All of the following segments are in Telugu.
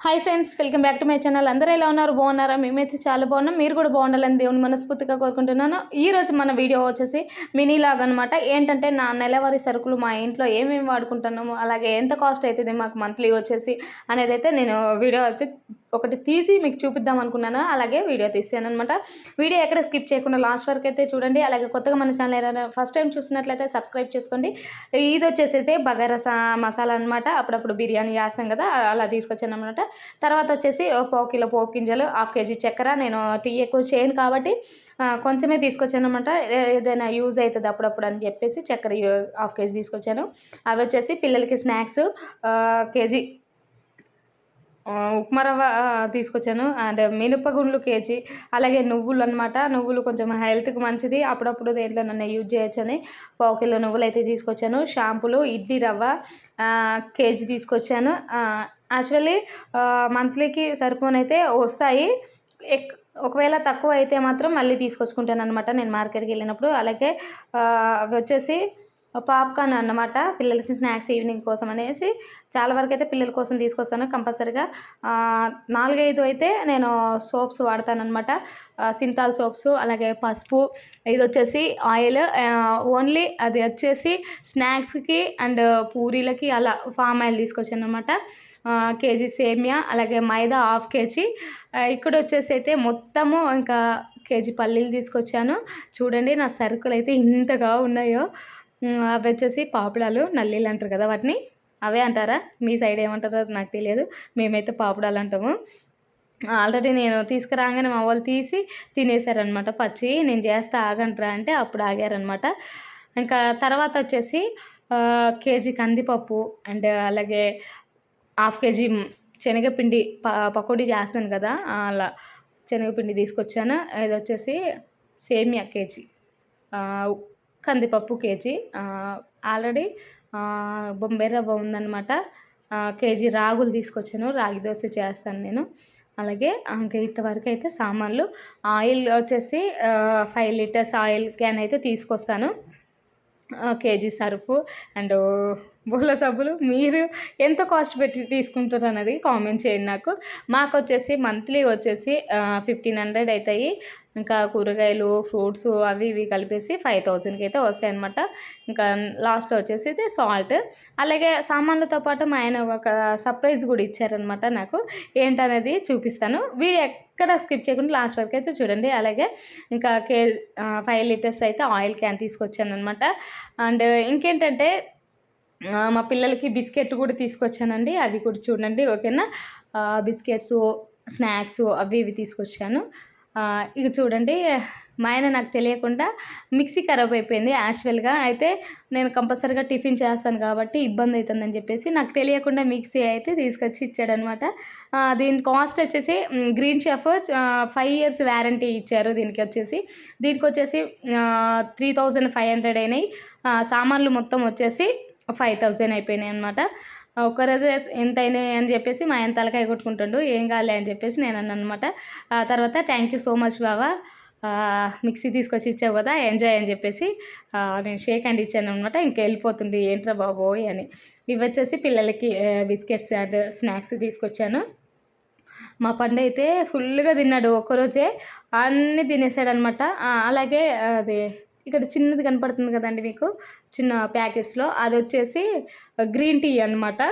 Hi friends welcome back to my channel అందరూ ఎలా ఉన్నారు? బాగున్నారా? మేమైతే చాలా బాగున్నాం. మీరు కూడా బాగుండాలని దేవుని మనస్ఫూర్తిగా కోరుకుంటున్నాను. ఈరోజు మన వీడియో వచ్చేసి మినీ లాగ్ అనమాట ఏంటంటే నా నెలవారీ సరుకులు మా ఇంట్లో ఏమేమి వాడుకుంటున్నాము అలాగే ఎంత కాస్ట్ అవుతుంది మాకు మంత్లీ వచ్చేసి అనేది అయితే నేను వీడియో అయితే ఒకటి తీసి మీకు చూపిద్దాం అనుకున్నాను? అలాగే వీడియో తీసాను అనమాట వీడియో ఎక్కడ స్కిప్ చేయకుండా లాస్ట్ వరకు అయితే చూడండి. అలాగే కొత్తగా మన ఛానల్ ఏదైనా ఫస్ట్ టైం చూసినట్లయితే సబ్స్క్రైబ్ చేసుకోండి. ఇది వచ్చేసి అయితే బగారా మసాలా అనమాట అప్పుడప్పుడు బిర్యానీ చేస్తాం కదా అలా తీసుకొచ్చాను అనమాట తర్వాత వచ్చేసి ఓ పావు కిలో పోపు గింజలు హాఫ్ కేజీ చక్కెర. నేను టీ ఎక్కువ చేయను కాబట్టి కొంచెమే తీసుకొచ్చాను అనమాట ఏదైనా యూజ్ అవుతుంది అప్పుడప్పుడు అని చెప్పేసి చక్కెర హాఫ్ కేజీ తీసుకొచ్చాను. అవి వచ్చేసి పిల్లలకి స్నాక్స్ కేజీ ఉప్మా రవ్వ తీసుకొచ్చాను. అండ్ మినపగుండ్లు కేజీ. అలాగే నువ్వులు అనమాట నువ్వులు కొంచెం హెల్త్కి మంచిది. అప్పుడప్పుడు దేంట్లో నన్ను యూజ్ చేయొచ్చని పావు కిలో నువ్వులు అయితే తీసుకొచ్చాను. షాంపులు ఇడ్లీ రవ్వ కేజీ తీసుకొచ్చాను. యాక్చువల్లీ మంత్లీకి సరిపోనైతే వస్తాయి. ఎక్ ఒకవేళ తక్కువ అయితే మాత్రం మళ్ళీ తీసుకొచ్చుకుంటాను అనమాట నేను మార్కెట్కి వెళ్ళినప్పుడు. అలాగే అవి వచ్చేసి పాప్కార్న్ అన్నమాట. పిల్లలకి స్నాక్స్ ఈవినింగ్ కోసం అనేసి చాలా వరకు అయితే పిల్లల కోసం తీసుకొస్తాను కంపల్సరీగా. నాలుగైదు అయితే నేను సోప్స్ వాడతానమాట సింతాల్ సోప్స్ అలాగే పసుపు ఇది వచ్చేసి ఆయిల్ ఓన్లీ అది వచ్చేసి స్నాక్స్కి అండ్ పూరీలకి అలా ఫామ్ ఆయిల్ తీసుకొచ్చాను అనమాట కేజీ సేమియా అలాగే మైదా హాఫ్ కేజీ. ఇక్కడ వచ్చేసి అయితే మొత్తము ఇంకా కేజీ పల్లీలు తీసుకొచ్చాను. చూడండి నా సరుకులు అయితే ఇంతగా ఉన్నాయో. అవి వచ్చేసి పాపుడాలు నల్లీలు అంటారు కదా వాటిని. అవే అంటారా? మీ సైడ్ ఏమంటారో నాకు తెలియదు. మేమైతే పాపుడాలు అంటాము. ఆల్రెడీ నేను తీసుకురాగానే మా వాళ్ళు తీసి తినేసారనమాట పచ్చి. నేను చేస్తా ఆగంట్రా అంటే అప్పుడు ఆగారనమాట ఇంకా తర్వాత వచ్చేసి కేజీ కందిపప్పు అండ్ అలాగే హాఫ్ కేజీ శనగపిండి ప పకోడీ చేస్తాను కదా అలా శనగపిండి తీసుకొచ్చాను. ఇది వచ్చేసి సేమియా కేజీ. కందిపప్పు కేజీ. ఆల్రెడీ బొంబాయి రవ్వ ఉందనమాట కేజీ రాగులు తీసుకొచ్చాను. రాగి దోశ చేస్తాను నేను. అలాగే ఇంకా ఇంతవరకు అయితే సామాన్లు. ఆయిల్ వచ్చేసి ఫైవ్ లీటర్స్ ఆయిల్ క్యాన్ అయితే తీసుకొస్తాను. కేజీ సరుపు అండ్ బోల సబ్బులు. మీరు ఎంత కాస్ట్ పెట్టి తీసుకుంటారు అన్నది కామెంట్ చేయండి నాకు. మాకు వచ్చేసి మంత్లీ వచ్చేసి ఫిఫ్టీన్ హండ్రెడ్ అవుతాయి. ఇంకా కూరగాయలు ఫ్రూట్స్ అవి ఇవి కలిపేసి ఫైవ్ థౌజండ్కి అయితే వస్తాయి అనమాట ఇంకా లాస్ట్లో వచ్చేసి అయితే సాల్ట్. అలాగే సామాన్లతో పాటు మా ఆయన ఒక సర్ప్రైజ్ కూడా ఇచ్చారనమాట నాకు. ఏంటనేది చూపిస్తాను. వీడియో ఎక్కడ స్కిప్ చేయకుండా లాస్ట్ వరకు అయితే చూడండి. అలాగే ఇంకా కే ఫైవ్ లీటర్స్ అయితే ఆయిల్ క్యాన్ తీసుకొచ్చాను అనమాట అండ్ ఇంకేంటంటే మా పిల్లలకి బిస్కెట్లు కూడా తీసుకొచ్చానండి. అవి కూడా చూడండి ఓకేనా? బిస్కెట్స్ స్నాక్స్ అవి ఇవి తీసుకొచ్చాను. ఇక చూడండి మా ఆయన నాకు తెలియకుండా మిక్సీ ఖరాబ్ అయిపోయింది యాక్చువల్గా. అయితే నేను కంపల్సరీగా టిఫిన్ చేస్తాను కాబట్టి ఇబ్బంది అవుతుందని చెప్పేసి నాకు తెలియకుండా మిక్సీ అయితే తీసుకొచ్చి ఇచ్చాడనమాట. దీని కాస్ట్ వచ్చేసి green chef five years warranty ఇచ్చారు దీనికి వచ్చేసి. దీనికి వచ్చేసి త్రీ థౌజండ్ ఫైవ్ హండ్రెడ్ అయినాయి. సామాన్లు మొత్తం వచ్చేసి ఫైవ్ థౌజండ్ అయిపోయినాయి అనమాట ఒక్కరోజు ఎంత అయినాయి అని చెప్పేసి మా ఆయన తలకాయ కొట్టుకుంటుండు ఏం కాలే అని చెప్పేసి నేను అన్నాను అనమాట ఆ తర్వాత థ్యాంక్ యూ సో మచ్ బావా మిక్సీ తీసుకొచ్చి ఇచ్చావు కదా ఎంజాయ్ అని చెప్పేసి నేను షేక్ హ్యాండ్ ఇచ్చాను అనమాట ఇంకా వెళ్ళిపోతుంది ఏంట్రా బాబోయ్ అని. ఇవి వచ్చేసి పిల్లలకి బిస్కెట్స్ అండ్ స్నాక్స్ తీసుకొచ్చాను. మా పండు అయితే ఫుల్గా తిన్నాడు ఒక్కరోజే అన్నీ తినేసాడు అనమాట అలాగే అది ఇక్కడ చిన్నది కనపడుతుంది కదండి మీకు చిన్న ప్యాకెట్స్లో. అది వచ్చేసి గ్రీన్ టీ అనమాట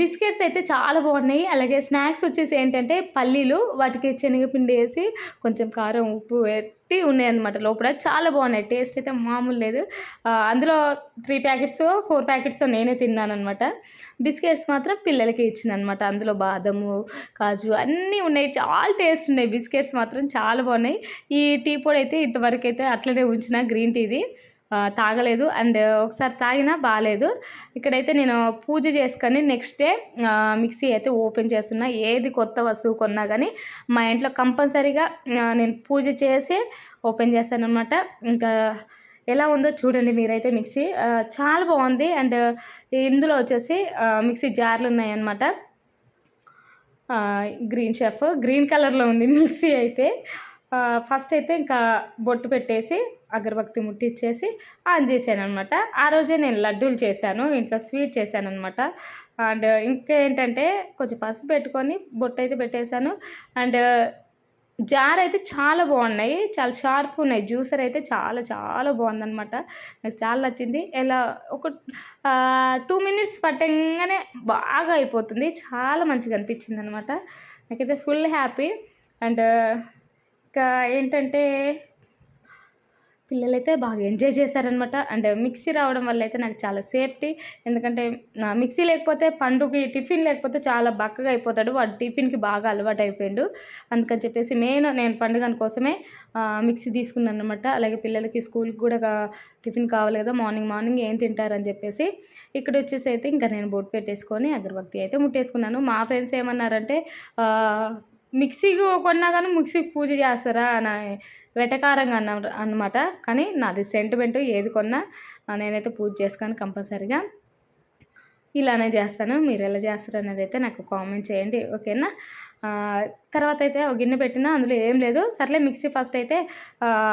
బిస్కెట్స్ అయితే చాలా బాగున్నాయి. అలాగే స్నాక్స్ వచ్చేసి ఏంటంటే పల్లీలు వాటికి శనగపిండి వేసి కొంచెం కారం ఉప్పు పెట్టి ఉన్నాయి అనమాట లోపల. చాలా బాగున్నాయి. టేస్ట్ అయితే మామూలు లేదు. అందులో త్రీ ప్యాకెట్స్ ఫోర్ ప్యాకెట్స్ నేనే తిన్నాను అనమాట బిస్కెట్స్ మాత్రం పిల్లలకి ఇచ్చిన అనమాట అందులో బాదము కాజు అన్నీ ఉన్నాయి. చాలా టేస్ట్ ఉన్నాయి. బిస్కెట్స్ మాత్రం చాలా బాగున్నాయి. ఈ టీ పొడి అయితే ఇంతవరకు అయితే అట్లనే ఉంచిన గ్రీన్ టీది. తాగలేదు. అండ్ ఒకసారి తాగినా బాగాలేదు ఇక్కడైతే నేను పూజ చేసుకొని నెక్స్ట్ డే మిక్సీ అయితే ఓపెన్ చేస్తున్నా. ఏది కొత్త వస్తువు కొన్నా కానీ మా ఇంట్లో కంపల్సరీగా నేను పూజ చేసి ఓపెన్ చేస్తాను అనమాట ఇంకా ఎలా ఉందో చూడండి మీరైతే మిక్సీ. చాలా బాగుంది. అండ్ ఇందులో వచ్చేసి మిక్సీ జార్లు ఉన్నాయన్నమాట. గ్రీన్ షెఫ్ గ్రీన్ కలర్లో ఉంది మిక్సీ అయితే. ఫస్ట్ అయితే ఇంకా బొట్టు పెట్టేసి అగరబత్తి ముట్టించేసి ఆన్ చేశాను అనమాట ఆ రోజే నేను లడ్డూలు చేశాను ఇంట్లో స్వీట్ చేశాను అనమాట అండ్ ఇంకేంటంటే కొంచెం పసుపు పెట్టుకొని బొట్టు అయితే పెట్టేశాను. అండ్ జార్ అయితే చాలా బాగున్నాయి చాలా షార్ప్గా ఉన్నాయి. జ్యూసర్ అయితే చాలా చాలా బాగుందన్నమాట. నాకు చాలా నచ్చింది. ఎలా ఒక టూ మినిట్స్ పట్టంగానే బాగా అయిపోతుంది. చాలా మంచిగా అనిపించింది అనమాట నాకైతే ఫుల్ హ్యాపీ అండ్ ఇంకా ఏంటంటే పిల్లలైతే బాగా ఎంజాయ్ చేశారనమాట అండ్ మిక్సీ రావడం వల్ల అయితే నాకు చాలా సేఫ్టీ. ఎందుకంటే నా మిక్సీ లేకపోతే పండుకి టిఫిన్ లేకపోతే చాలా బక్కగా అయిపోతాడు. వాడు టిఫిన్కి బాగా అలవాటు అయిపోయాడు. అందుకని చెప్పేసి మెయిన్ నేను పండుగ కోసమే మిక్సీ తీసుకున్నాను అనమాట అలాగే పిల్లలకి స్కూల్కి కూడా టిఫిన్ కావాలి కదా మార్నింగ్ మార్నింగ్ ఏం తింటారని చెప్పేసి ఇక్కడ వచ్చేసి అయితే ఇంకా నేను బొట్టు పెట్టేసుకొని అగరబత్తి అయితే ముట్టేసుకున్నాను. మా ఫ్రెండ్స్ ఏమన్నారంటే మిక్సీకి కొన్నా కానీ మిక్సీకి పూజ చేస్తారా అని వెటకారంగా అన్న అనమాట కానీ నాది సెంటిమెంట్ ఏది కొన్నా నేనైతే పూజ చేసుకొని కంపల్సరిగా ఇలానే చేస్తాను. మీరు ఎలా చేస్తారు అనేది అయితే నాకు కామెంట్ చేయండి. ఓకేనా? తర్వాత అయితే ఒక గిన్నె పెట్టినా అందులో ఏం లేదు. సర్లే మిక్సీ ఫస్ట్ అయితే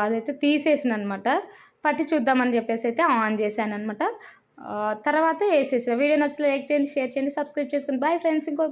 అదైతే తీసేసిన అనమాట పట్టి చూద్దామని చెప్పేసి అయితే ఆన్ చేశాను అనమాట తర్వాత వేసేసిన. వీడియో నచ్చితే లైక్ చేయండి షేర్ చేయండి సబ్స్క్రైబ్ చేసుకుని. బాయ్ ఫ్రెండ్స్ ఇంకో